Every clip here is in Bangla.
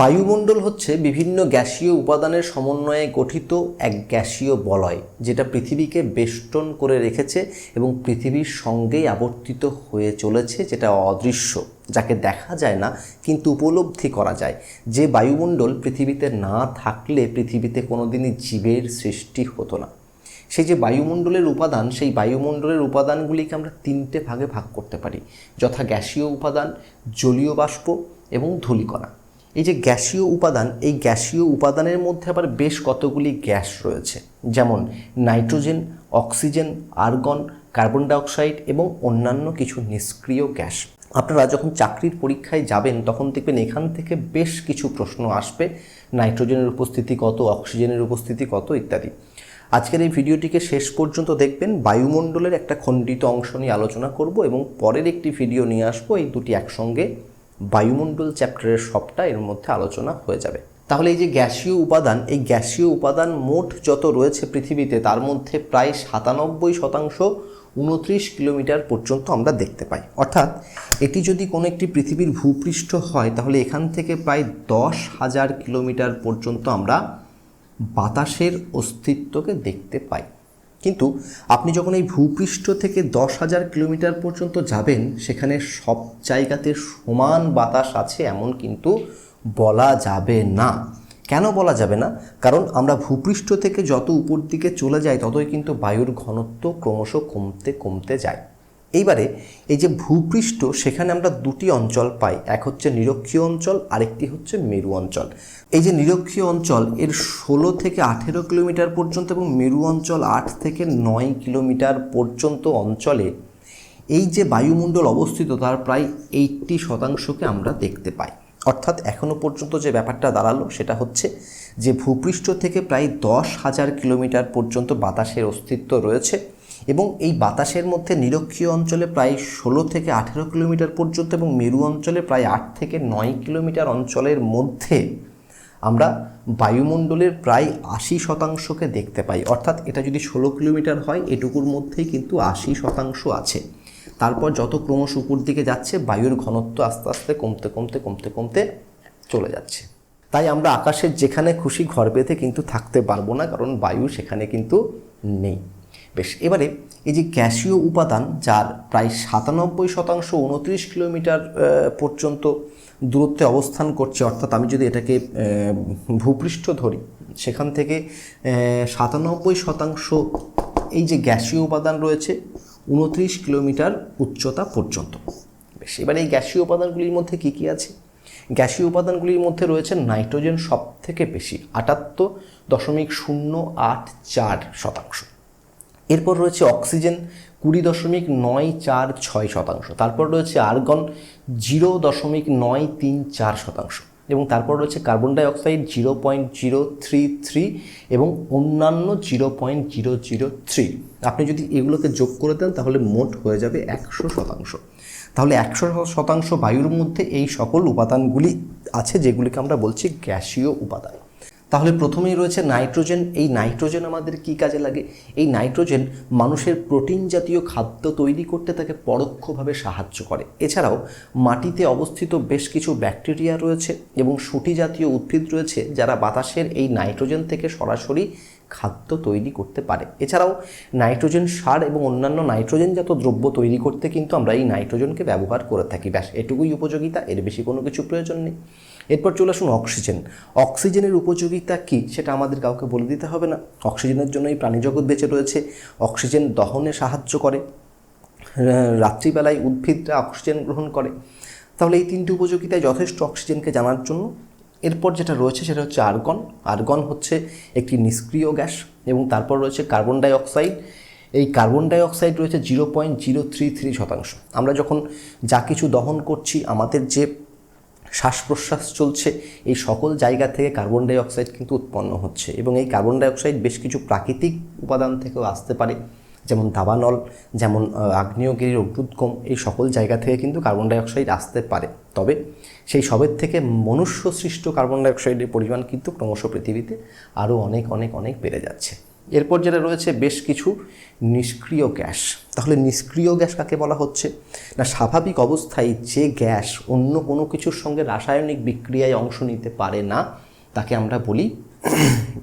বায়ুমণ্ডল হচ্ছে বিভিন্ন গ্যাসীয় উপাদানের সমন্বয়ে গঠিত এক গ্যাসীয় বলয়, যেটা পৃথিবীকে বেষ্টন করে রেখেছে এবং পৃথিবীর সঙ্গেই আবর্তিত হয়ে চলেছে, যেটা অদৃশ্য, যাকে দেখা যায় না, কিন্তু উপলব্ধি করা যায়। যে বায়ুমণ্ডল পৃথিবীতে না থাকলে পৃথিবীতে কোনোদিনই জীবের সৃষ্টি হতো না। সেই যে বায়ুমণ্ডলের উপাদান, সেই বায়ুমণ্ডলের উপাদানগুলিকে আমরা তিনটে ভাগে ভাগ করতে পারি, যথা গ্যাসীয় উপাদান, জলীয় বাষ্প এবং ধূলিকণা। এই যে গ্যাসীয় উপাদান, এই গ্যাসীয় উপাদানের মধ্যে আবার বেশ কতগুলি গ্যাস রয়েছে। যেমন nitrogen, oxygen, argon, carbon dioxide এবং অন্যান্য কিছু নিষ্ক্রিয় গ্যাস। আপনারা যখন চাকরির পরীক্ষায় যাবেন, তখন দেখবেন এখান থেকে বেশ কিছু প্রশ্ন আসবে। নাইট্রোজেনের উপস্থিতি কত, অক্সিজেনের উপস্থিতি কত, ইত্যাদি। আজকের এই ভিডিওটিকে শেষ পর্যন্ত দেখবেন। বায়ুমণ্ডলের একটা খণ্ডিত অংশ নিয়ে আলোচনা করব এবং পরের একটি ভিডিও নিয়ে আসব। এই দুটি একসঙ্গে বায়ুমণ্ডল চ্যাপ্টারের সবটা এর মধ্যে আলোচনা হয়ে যাবে। তাহলে এই যে গ্যাসীয় উপাদান, এই গ্যাসীয় উপাদান মোট যত রয়েছে পৃথিবীতে, তার মধ্যে প্রায় সাতানব্বই শতাংশ উনত্রিশ কিলোমিটার পর্যন্ত আমরা দেখতে পাই। অর্থাৎ এটি যদি কোনো একটি পৃথিবীর ভূপৃষ্ঠ হয়, তাহলে এখান থেকে প্রায় দশ হাজার কিলোমিটার পর্যন্ত আমরা বাতাসের অস্তিত্বকে দেখতে পাই। কিন্তু আপনি যখন এই ভূপৃষ্ঠ থেকে দশ হাজার কিলোমিটার পর্যন্ত যাবেন, সেখানে সব জায়গাতে সমান বাতাস আছে এমন কিন্তু বলা যাবে না। কেন বলা যাবে না? কারণ আমরা ভূপৃষ্ঠ থেকে যত উপর দিকে চলে যাই, ততই কিন্তু বায়ুর ঘনত্ব ক্রমশ কমতে কমতে যায়। এইবারে এই যে ভূপৃষ্ঠ, সেখানে আমরা দুটি অঞ্চল পাই। এক হচ্ছে নিরক্ষীয় অঞ্চল, আরেকটি হচ্ছে মেরু অঞ্চল। এই যে নিরক্ষীয় অঞ্চল, এর ষোলো থেকে আঠেরো কিলোমিটার পর্যন্ত এবং মেরু অঞ্চল আট থেকে নয় কিলোমিটার পর্যন্ত অঞ্চলে এই যে বায়ুমণ্ডল অবস্থিত, তার প্রায় এইটটি শতাংশকে আমরা দেখতে পাই। অর্থাৎ এখনও পর্যন্ত যে ব্যাপারটা দাঁড়াল, সেটা হচ্ছে যে ভূপৃষ্ঠ থেকে প্রায় দশ হাজার কিলোমিটার পর্যন্ত বাতাসের অস্তিত্ব রয়েছে। এবং এই বাতাসের মধ্যে নিরক্ষীয় অঞ্চলে প্রায় ষোলো থেকে আঠেরো কিলোমিটার পর্যন্ত এবং মেরু অঞ্চলে প্রায় আট থেকে নয় কিলোমিটার অঞ্চলের মধ্যে আমরা বায়ুমণ্ডলের প্রায় আশি শতাংশকে দেখতে পাই। অর্থাৎ এটা যদি ষোলো কিলোমিটার হয়, এটুকুর মধ্যেই কিন্তু আশি শতাংশ আছে। তারপর যত ক্রমশ উপর দিকে যাচ্ছে, বায়ুর ঘনত্ব আস্তে আস্তে কমতে কমতে কমতে কমতে চলে যাচ্ছে। তাই আমরা আকাশের যেখানে খুশি ঘর বেঁধে কিন্তু থাকতে পারব না, কারণ বায়ু সেখানে কিন্তু নেই। বেশ, এবারে এই যে গ্যাসীয় উপাদান, যার প্রায় সাতানব্বই শতাংশ উনত্রিশ কিলোমিটার পর্যন্ত দূরত্বে অবস্থান করছে, অর্থাৎ আমি যদি এটাকে ভূপৃষ্ঠ ধরি, সেখান থেকে সাতানব্বই শতাংশ এই যে গ্যাসীয় উপাদান রয়েছে উনত্রিশ কিলোমিটার উচ্চতা পর্যন্ত। বেশ, এবার এই গ্যাসীয় উপাদানগুলির মধ্যে কী কী আছে? গ্যাসীয় উপাদানগুলির মধ্যে রয়েছে নাইট্রোজেন সব থেকে বেশি, আটাত্তর দশমিক শূন্য আট চার শতাংশ। এরপর রয়েছে অক্সিজেন কুড়ি দশমিক নয় চার ছয় শতাংশ, তারপর রয়েছে আর্গন জিরো দশমিক নয় তিন চার শতাংশ, এবং তারপর রয়েছে carbon dioxide zero point zero three three এবং অন্যান্য zero point zero zero three. আপনি যদি এগুলোকে যোগ করে দেন, তাহলে মোট হয়ে যাবে একশো শতাংশ। তাহলে একশো শতাংশ বায়ুর মধ্যে এই সকল উপাদানগুলি আছে, যেগুলিকে আমরা বলছি গ্যাসীয় উপাদান। তাহলে প্রথমেই রয়েছে নাইট্রোজেন। এই নাইট্রোজেন আমাদের কি কাজে লাগে? এই নাইট্রোজেন মানুষের প্রোটিন জাতীয় খাদ্য তৈরি করতে তাকে পরোক্ষভাবে সাহায্য করে। এছাড়াও মাটিতে অবস্থিত বেশ কিছু ব্যাকটেরিয়া রয়েছে এবং সুটি জাতীয় উদ্ভিদ রয়েছে যারা বাতাসের এই নাইট্রোজেন থেকে সরাসরি খাদ্য তৈরি করতে পারে। এছাড়াও নাইট্রোজেন সার এবং অন্যান্য নাইট্রোজেনজাত দ্রব্য তৈরি করতে কিন্তু আমরা এই নাইট্রোজেনকে ব্যবহার করে থাকি। ব্যাস, এটুকুই উপযোগিতা, এর বেশি কোনো কিছু প্রয়োজন নেই। এরপর চলে আসুন অক্সিজেন। অক্সিজেনের উপযোগিতা কী সেটা আমাদের কাউকে বলে দিতে হবে না। অক্সিজেনের জন্য এই প্রাণীজগৎ বেঁচে রয়েছে। অক্সিজেন দহনে সাহায্য করে। রাত্রিবেলায় উদ্ভিদরা অক্সিজেন গ্রহণ করে। তাহলে এই তিনটি উপযোগিতায় যথেষ্ট অক্সিজেনকে জানার জন্য। এরপর যেটা রয়েছে সেটা হচ্ছে আর্গন। আর্গন হচ্ছে একটি নিষ্ক্রিয় গ্যাস এবং তারপর রয়েছে কার্বন ডাই অক্সাইড এই কার্বন ডাই অক্সাইড রয়েছে zero point zero three three শতাংশ। আমরা যখন যা কিছু দহন করছি, আমাদের যে শ্বাস প্রশ্বাস চলছে। এই সকল জায়গা থেকে কার্বন ডাই অক্সাইড কিন্তু উৎপন্ন হচ্ছে এবং এই কার্বন ডাই অক্সাইড বেশ কিছু প্রাকৃতিক উপাদান থেকেও আসতে পারে, যেমন দাবানল, যেমন আগ্নেয়গিরির অগ্নুদ্গম এই সকল জায়গা থেকে কিন্তু কার্বন ডাই অক্সাইড আসতে পারে। তবে সেই সবের থেকে মনুষ্য সৃষ্ট কার্বন ডাই অক্সাইডের পরিমাণ কিন্তু ক্রমশ পৃথিবীতে আরও অনেক অনেক অনেক বেড়ে যাচ্ছে। এরপর যেটা রয়েছে বেশ কিছু নিষ্ক্রিয় গ্যাস। তাহলে নিষ্ক্রিয় গ্যাস কাকে বলা হচ্ছে? না, স্বাভাবিক অবস্থায় যে গ্যাস অন্য কোনো কিছুর সঙ্গে রাসায়নিক বিক্রিয়ায় অংশ নিতে পারে না, তাকে আমরা বলি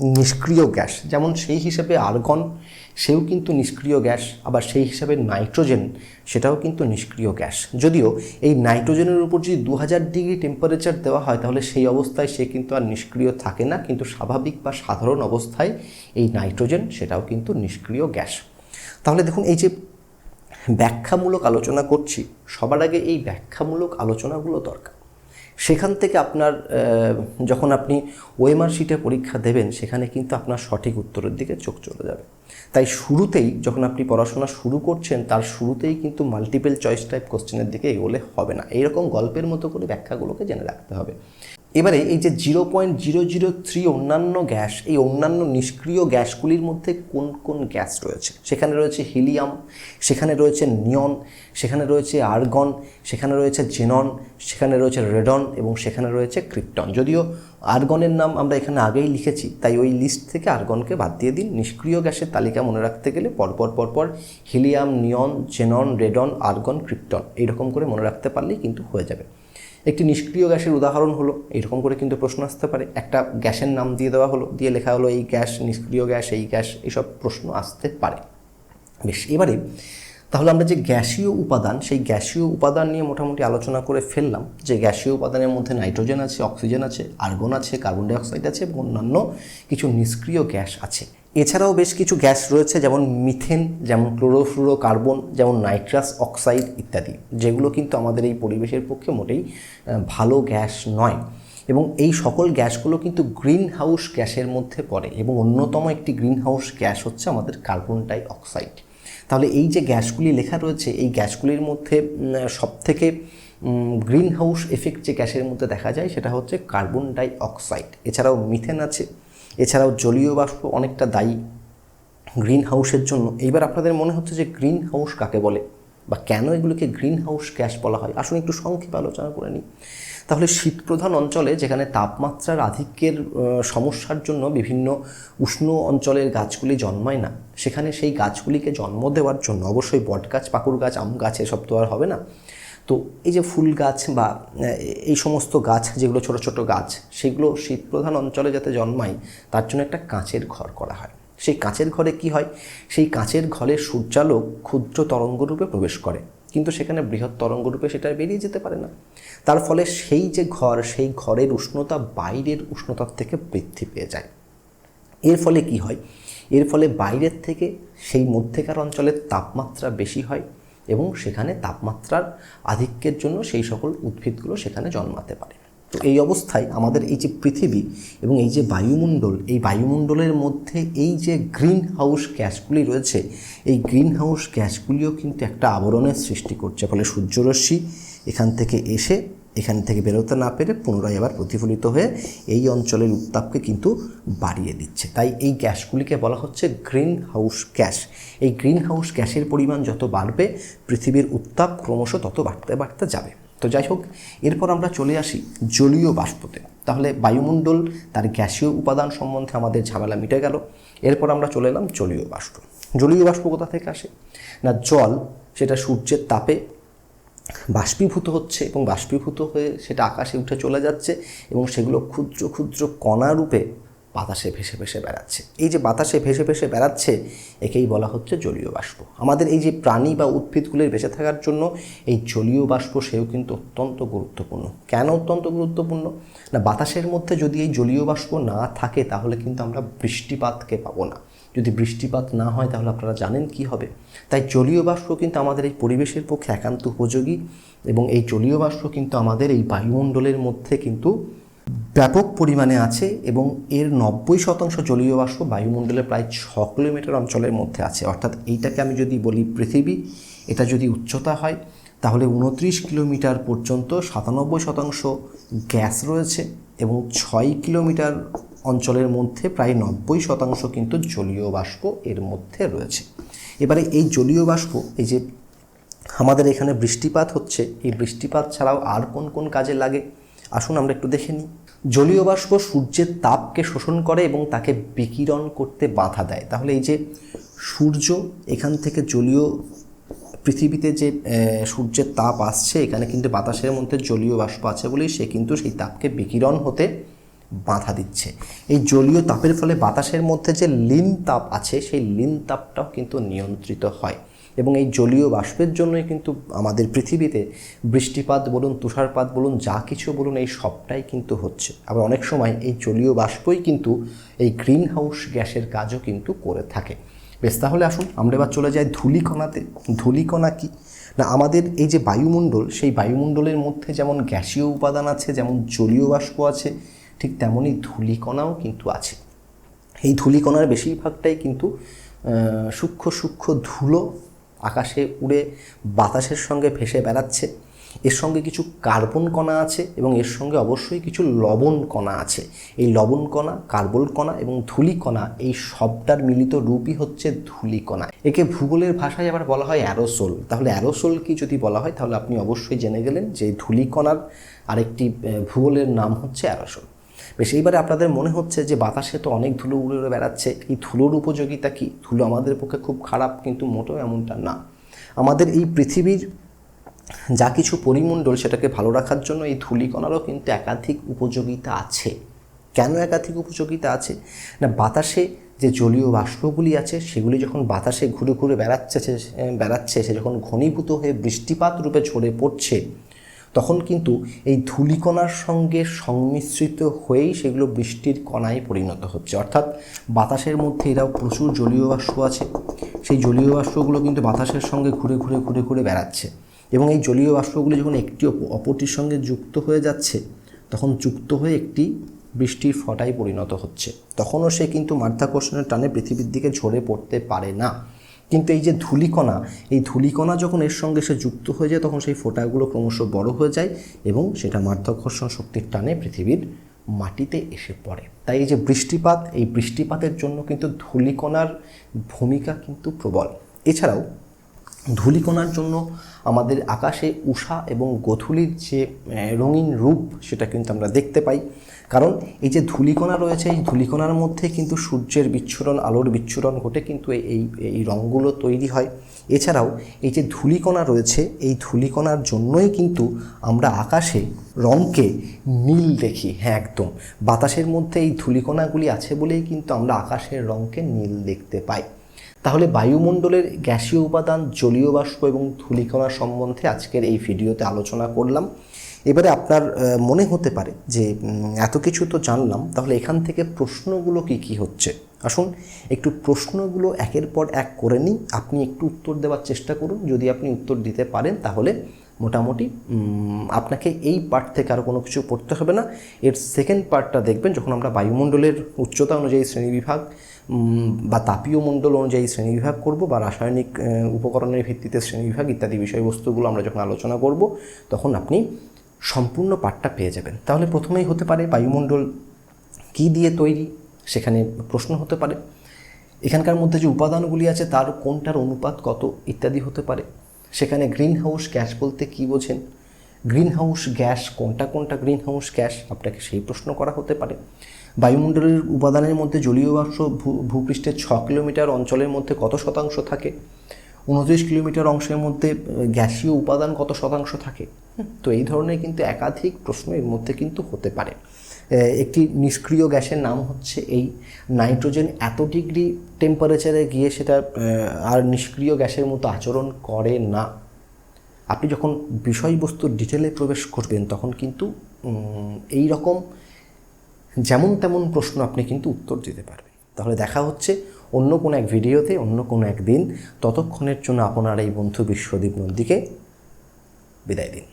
নিষ্ক্রিয় গ্যাস। যেমন সেই হিসেবে আর্গন সেও কিন্তু নিষ্ক্রিয় গ্যাস, আবার সেই হিসাবে নাইট্রোজেন, সেটাও কিন্তু নিষ্ক্রিয় গ্যাস। যদিও এই নাইট্রোজেনের উপর যদি দু হাজার ডিগ্রি টেম্পারেচার দেওয়া হয়, তাহলে সেই অবস্থায় সে কিন্তু আর নিষ্ক্রিয় থাকে না, কিন্তু স্বাভাবিক বা সাধারণ অবস্থায় এই নাইট্রোজেন, সেটাও কিন্তু নিষ্ক্রিয় গ্যাস। তাহলে দেখুন, এই যে ব্যাখ্যামূলক আলোচনা করছি, সবার আগে এই ব্যাখ্যামূলক আলোচনাগুলো দরকার। সেখান থেকে আপনার যখন আপনি ওএমআর শিটে পরীক্ষা দেবেন, সেখানে কিন্তু আপনার সঠিক উত্তরের দিকে চোখ চলে যাবে। তাই শুরুতেই যখন আপনি পড়াশোনা শুরু করছেন, তার শুরুতেই কিন্তু মাল্টিপল চয়েস টাইপ কোশ্চেনের দিকে এগোলে হবে না। এইরকম গল্পের মতো করে ব্যাখ্যাগুলোকে জেনে রাখতে হবে। এবারে এই যে zero point zero zero three অন্যান্য গ্যাস, এই অন্যান্য নিষ্ক্রিয় গ্যাসগুলির মধ্যে কোন কোন গ্যাস রয়েছে? সেখানে রয়েছে হিলিয়াম, সেখানে রয়েছে নিয়ন, সেখানে রয়েছে আর্গন, সেখানে রয়েছে জেনন, সেখানে রয়েছে রেডন এবং সেখানে রয়েছে ক্রিপ্টন। যদিও আর্গনের নাম আমরা এখানে আগেই লিখেছি, তাই ওই লিস্ট থেকে আর্গনকে বাদ দিয়ে দিন। নিষ্ক্রিয় গ্যাসের তালিকা মনে রাখতে গেলে পরপর পরপর helium, neon, xenon, radon, argon, krypton, এইরকম করে মনে রাখতে পারলেই কিন্তু হয়ে যাবে। একটি নিষ্ক্রিয় গ্যাসের উদাহরণ হলো, এরকম করে কিন্তু প্রশ্ন আসতে পারে। একটা গ্যাসের নাম দিয়ে দেওয়া হলো, দিয়ে লেখা হলো, এই গ্যাস নিষ্ক্রিয় গ্যাস, এই গ্যাস এইসব প্রশ্ন আসতে পারে। বেশ, এবারে তাহলে আমরা যে গ্যাসীয় উপাদান, সেই গ্যাসীয় উপাদান নিয়ে মোটামুটি আলোচনা করে ফেললাম, যে গ্যাসীয় উপাদানের মধ্যে নাইট্রোজেন আছে, অক্সিজেন আছে, আর্গন আছে, কার্বন ডাইঅক্সাইড আছে এবং অন্যান্য কিছু নিষ্ক্রিয় গ্যাস আছে। এছাড়াও বেশ কিছু গ্যাস রয়েছে, যেমন মিথেন, যেমন ক্লোরোফ্লোরো কার্বন যেমন নাইট্রাস, অক্সাইড ইত্যাদি, যেগুলো কিন্তু আমাদের এই পরিবেশের পক্ষে মোটেই ভালো গ্যাস নয়। এবং এই সকল গ্যাসগুলো কিন্তু গ্রিন হাউস গ্যাসের মধ্যে পড়ে এবং অন্যতম একটি গ্রিন হাউস গ্যাস হচ্ছে আমাদের কার্বন ডাই অক্সাইড তাহলে এই যে গ্যাসগুলি লেখা রয়েছে, এই গ্যাসগুলির মধ্যে সব থেকে গ্রিন হাউস এফেক্ট যে গ্যাসের মধ্যে দেখা যায় সেটা হচ্ছে কার্বন ডাই অক্সাইড এছাড়াও মিথেন আছে এছাড়াও জলীয় বাষ্প অনেকটা দায়ী গ্রিন হাউসের জন্য। এইবার আপনাদের মনে হচ্ছে যে গ্রিন হাউস কাকে বলে? বা কেন এগুলোকে গ্রিন হাউস গ্যাস বলা হয়? আসুন একটু সংক্ষেপে আলোচনা করে নিই। তাহলে শীতপ্রধান অঞ্চলে যেখানে তাপমাত্রার আধিক্যের সমস্যার জন্য বিভিন্ন উষ্ণ অঞ্চলের গাছগুলি জন্মায় না, সেখানে সেই গাছগুলিকে জন্ম দেওয়ার জন্য অবশ্যই বট গাছ পাকুড় গাছ আম গাছ এসব তো আর হবে না। তো এই যে ফুল গাছ বা এই সমস্ত গাছ, যেগুলো ছোট ছোট গাছ, সেগুলো শীতপ্রধান অঞ্চলে যাতে জন্মায়, তার জন্য একটা কাঁচের ঘর করা হয়। সেই কাঁচের ঘরে কি হয়? সেই কাঁচের ঘরে সূর্যালোক ক্ষুদ্র তরঙ্গরূপে প্রবেশ করে। কিন্তু সেখানে বৃহৎ তরঙ্গরূপে সেটা বেরিয়ে যেতে পারে না। তার ফলে সেই যে ঘর, সেই ঘরের উষ্ণতা বাইরের উষ্ণতার থেকে বৃদ্ধি পেয়ে যায়। এর ফলে কি হয়? এর ফলে বাইরের থেকে সেই মধ্যেকার অঞ্চলের তাপমাত্রা বেশি হয়। এবং সেখানে তাপমাত্রার আধিক্যের জন্য সেই সকল উদ্ভিদগুলো সেখানে জন্মাতে পারে। তো এই অবস্থায় আমাদের এই যে পৃথিবী এবং এই যে বায়ুমণ্ডল, এই বায়ুমণ্ডলের মধ্যে এই যে গ্রিন হাউস গ্যাসগুলি রয়েছে, এই গ্রিন হাউস গ্যাসগুলিও কিন্তু একটা আবরণের সৃষ্টি করছে। ফলে সূর্যরশ্মি এখান থেকে এসে এখান থেকে বেরোতে না পেরে পুনরায় আবার প্রতিফলিত হয়ে এই অঞ্চলের উত্তাপকে কিন্তু বাড়িয়ে দিচ্ছে। তাই এই গ্যাসগুলিকে বলা হচ্ছে গ্রিন হাউস গ্যাস। এই গ্রিন হাউস গ্যাসের পরিমাণ যত বাড়বে, পৃথিবীর উত্তাপ ক্রমশ তত বাড়তে বাড়তে যাবে। তো যাই হোক, এরপর আমরা চলে আসি জলীয় বাষ্পতে। তাহলে বায়ুমণ্ডল, তার গ্যাসীয় উপাদান সম্বন্ধে আমাদের ঝামেলা মিটে গেল। এরপর আমরা চলে এলাম জলীয় বাষ্প। জলীয় বাষ্প কোথা থেকে আসে? না, জল, সেটা সূর্যের তাপে বাষ্পীভূত হচ্ছে এবং বাষ্পীভূত হয়ে সেটা আকাশে উঠে চলে যাচ্ছে এবং সেগুলো ক্ষুদ্র ক্ষুদ্র কণা রূপে বাতাসে ভেসে ভেসে বেড়াচ্ছে। এই যে বাতাসে ভেসে ভেসে বেড়াচ্ছে, একেই বলা হচ্ছে জলীয় বাষ্প। আমাদের এই যে প্রাণী বা উদ্ভিদগুলির বেঁচে থাকার জন্য এই জলীয় বাষ্প সেও কিন্তু অত্যন্ত গুরুত্বপূর্ণ। কেন অত্যন্ত গুরুত্বপূর্ণ? না, বাতাসের মধ্যে যদি এই জলীয় বাষ্প না থাকে, তাহলে কিন্তু আমরা বৃষ্টিপাতকে পাবো না। যদি বৃষ্টিপাত না হয় তাহলে আপনারা জানেন কি হবে। তাই জলীয় বাষ্প কিন্তু আমাদের এই পরিবেশের পক্ষে একান্ত উপযোগী এবং এই জলীয় বাষ্প কিন্তু আমাদের এই বায়ুমণ্ডলের মধ্যে কিন্তু ব্যাপক পরিমাণে আছে এবং এর নব্বই শতাংশ জলীয় বাষ্প বায়ুমণ্ডলের প্রায় ছ কিলোমিটার অঞ্চলের মধ্যে আছে। অর্থাৎ এইটাকে আমি যদি বলি পৃথিবী, এটা যদি উচ্চতা হয়, তাহলে উনত্রিশ কিলোমিটার পর্যন্ত সাতানব্বই শতাংশ গ্যাস রয়েছে এবং ছয় কিলোমিটার অঞ্চলের মধ্যে প্রায় নব্বই শতাংশ কিন্তু জলীয় বাষ্প এর মধ্যে রয়েছে। এবারে এই জলীয় বাষ্প, এই যে আমাদের এখানে বৃষ্টিপাত হচ্ছে, এই বৃষ্টিপাত ছাড়াও আর কোন কোন কাজে লাগে? আসুন আমরা একটু দেখে নিই। জলীয় বাষ্প সূর্যের তাপকে শোষণ করে এবং তাকে বিকিরণ করতে বাধা দেয়। তাহলে এই যে সূর্য, এখান থেকে জলীয় পৃথিবীতে যে সূর্যের তাপ আসছে, এখানে কিন্তু বাতাসের মধ্যে জলীয় বাষ্প আছে বলেই সে কিন্তু সেই তাপকে বিকিরণ হতে বাধা দিচ্ছে। এই জলীয় তাপের ফলে বাতাসের মধ্যে যে লিন তাপ আছে, সেই লিন তাপটাও কিন্তু নিয়ন্ত্রিত হয়। এবং এই জলীয় বাষ্পের জন্যই কিন্তু আমাদের পৃথিবীতে বৃষ্টিপাত বলুন, তুষারপাত বলুন, যা কিছু বলুন, এই সবটাই কিন্তু হচ্ছে। আবার অনেক সময় এই জলীয় বাষ্পই কিন্তু এই গ্রিন হাউস গ্যাসের কাজও কিন্তু করে থাকে। বেশ, তাহলে আসুন আমরা এবার চলে যাই ধূলিকণাতে। ধূলিকণা কি? না, আমাদের এই যে বায়ুমণ্ডল, সেই বায়ুমণ্ডলের মধ্যে যেমন গ্যাসীয় উপাদান আছে, যেমন জলীয় বাষ্প আছে ঠিক তেমনই ধূলিকণাও কিন্তু আছে। এই ধূলিকণার বেশিরভাগটাই কিন্তু সূক্ষ্ম সূক্ষ্ম ধুলো আকাশে উড়ে বাতাসের সঙ্গে ভেসে বেড়াচ্ছে। এর সঙ্গে কিছু কার্বন কণা আছে এবং এর সঙ্গে অবশ্যই কিছু লবণ কণা আছে। এই লবণ কণা, কার্বন কণা এবং ধূলিকণা এই সবটার মিলিত রূপই হচ্ছে ধূলিকণা। একে ভূগোলের ভাষায় আবার বলা হয় অ্যারোসোল। তাহলে অ্যারোসোল কি যদি বলা হয়, তাহলে আপনি অবশ্যই জেনে গেলেন যে ধূলিকণার আরেকটি ভূগোলের নাম হচ্ছে অ্যারোসোল। বেশ, এইবারে আপনাদের মনে হচ্ছে যে বাতাসে তো অনেক ধুলো উড়ে বেড়াচ্ছে, এই ধুলোর উপযোগিতা কি? ধুলো আমাদের পক্ষে খুব খারাপ, কিন্তু মোটেও এমনটা না। আমাদের এই পৃথিবীর যা কিছু পরিমণ্ডল, সেটাকে ভালো রাখার জন্য এই ধূলিকণারও কিন্তু একাধিক উপযোগিতা আছে। কেন একাধিক উপযোগিতা আছে? না, বাতাসে যে জলীয় বাষ্পগুলি আছে, সেগুলি যখন বাতাসে ঘুরে ঘুরে বেড়াচ্ছে বেড়াচ্ছে, সে যখন ঘনীভূত হয়ে বৃষ্টিপাত রূপে ঝরে পড়ছে তখন কিন্তু এই ধূলিকণার সঙ্গে সংমিশ্রিত হয়েই সেগুলো বৃষ্টির কণায় পরিণত হচ্ছে। অর্থাৎ বাতাসের মধ্যে এরাও প্রচুর জলীয় বাষ্প আছে। সেই জলীয় বাষ্পগুলো কিন্তু বাতাসের সঙ্গে ঘুরে ঘুরে ঘুরে ঘুরে বেড়াচ্ছে। এবং এই জলীয় বাষ্পগুলি যখন একটি অপ- অপরটির সঙ্গে যুক্ত হয়ে যাচ্ছে, তখন যুক্ত হয়ে একটি বৃষ্টির ফটায় পরিণত হচ্ছে। তখনও সে কিন্তু মাধ্যাকর্ষণের টানে পৃথিবীর দিকে ঝরে পড়তে পারে না। কিন্তু এই যে ধূলিকণা, এই ধূলিকণা যখন এর সঙ্গে সে যুক্ত হয়ে যায়, তখন সেই ফোঁটাগুলো ক্রমশ বড় হয়ে যায় এবং সেটা মাধ্যাকর্ষণ শক্তির টানে পৃথিবীর মাটিতে এসে পড়ে। তাই এই যে বৃষ্টিপাত, এই বৃষ্টিপাতের জন্য কিন্তু ধূলিকণার ভূমিকা কিন্তু প্রবল। এছাড়াও ধূলিকণার জন্য আমাদের আকাশে উষা এবং গোধূলির যে রঙিন রূপ, সেটা কিন্তু আমরা দেখতে পাই। কারণ এই যে ধূলিকণা রয়েছে, এই ধূলিকণার মধ্যে কিন্তু সূর্যের বিচ্ছুরণ, আলোর বিচ্ছুরণ ঘটে কিন্তু এই এই রঙগুলো তৈরি হয়। এছাড়াও এই যে ধূলিকণা রয়েছে, এই ধূলিকণার জন্যই কিন্তু আমরা আকাশে রঙকে নীল দেখি হ্যাঁ একদম। বাতাসের মধ্যে এই ধূলিকণাগুলি আছে বলেই কিন্তু আমরা আকাশের রঙকে নীল দেখতে পাই। তাহলে বায়ুমণ্ডলের গ্যাসীয় উপাদান, জলীয় বাষ্প এবং ধূলিকণা সম্বন্ধে আজকের এই ভিডিওতে আলোচনা করলাম। এবারে আপনার মনে হতে পারে যে এত কিছু তো জানলাম, তাহলে এখান থেকে প্রশ্নগুলো কি কি হচ্ছে? আসুন, একটু প্রশ্নগুলো একের পর এক করে নিই। আপনি একটু উত্তর দেওয়ার চেষ্টা করুন। যদি আপনি উত্তর দিতে পারেন, তাহলে মোটামুটি আপনাকে এই পার্ট থেকে আর কোনো কিছু পড়তে হবে না। এর সেকেন্ড পার্টটা দেখবেন, যখন আমরা বায়ুমণ্ডলের উচ্চতা অনুযায়ী শ্রেণীবিভাগ বা তাপীয় মণ্ডল অনুযায়ী শ্রেণীবিভাগ করব, বা রাসায়নিক উপকরণের ভিত্তিতে শ্রেণীবিভাগ ইত্যাদি বিষয়বস্তুগুলো আমরা যখন আলোচনা করব, তখন আপনি সম্পূর্ণ পাঠটা পেয়ে যাবেন। তাহলে প্রথমেই হতে পারে বায়ুমণ্ডল কী দিয়ে তৈরি? সেখানে প্রশ্ন হতে পারে। এখানকার মধ্যে যে উপাদানগুলি আছে, তার কোনটার অনুপাত কত ইত্যাদি হতে পারে। সেখানে গ্রিন হাউস গ্যাস বলতে কী বোঝেন? গ্রিন হাউস গ্যাস কোনটা কোনটা গ্রিন হাউস গ্যাস? আপনাকে সেই প্রশ্ন করা হতে পারে। বায়ুমণ্ডলের উপাদানের মধ্যে জলীয় বাষ্প ভূপৃষ্ঠের ছ কিলোমিটার অঞ্চলের মধ্যে কত শতাংশ থাকে? উনত্রিশ কিলোমিটার অংশের মধ্যে গ্যাসীয় উপাদান কত শতাংশ থাকে? তো এই ধরনের কিন্তু একাধিক প্রশ্ন এর মধ্যে কিন্তু হতে পারে। একটি নিষ্ক্রিয় গ্যাসের নাম হচ্ছে এই নাইট্রোজেন। এত ডিগ্রি টেম্পারেচারে গিয়ে সেটা আর নিষ্ক্রিয় গ্যাসের মতো আচরণ করে না। আপনি যখন বিষয়বস্তুর ডিটেলে প্রবেশ করবেন, তখন কিন্তু এই রকম যেমন তেমন প্রশ্ন আপনি কিন্তু উত্তর দিতে পারবেন। তাহলে দেখা হচ্ছে অন্য কোনো এক ভিডিওতে, অন্য কোনো একদিন ততক্ষণের জন্য আপনার এই বন্ধু বিশ্বদীপ নন্দীকে বিদায় দিন।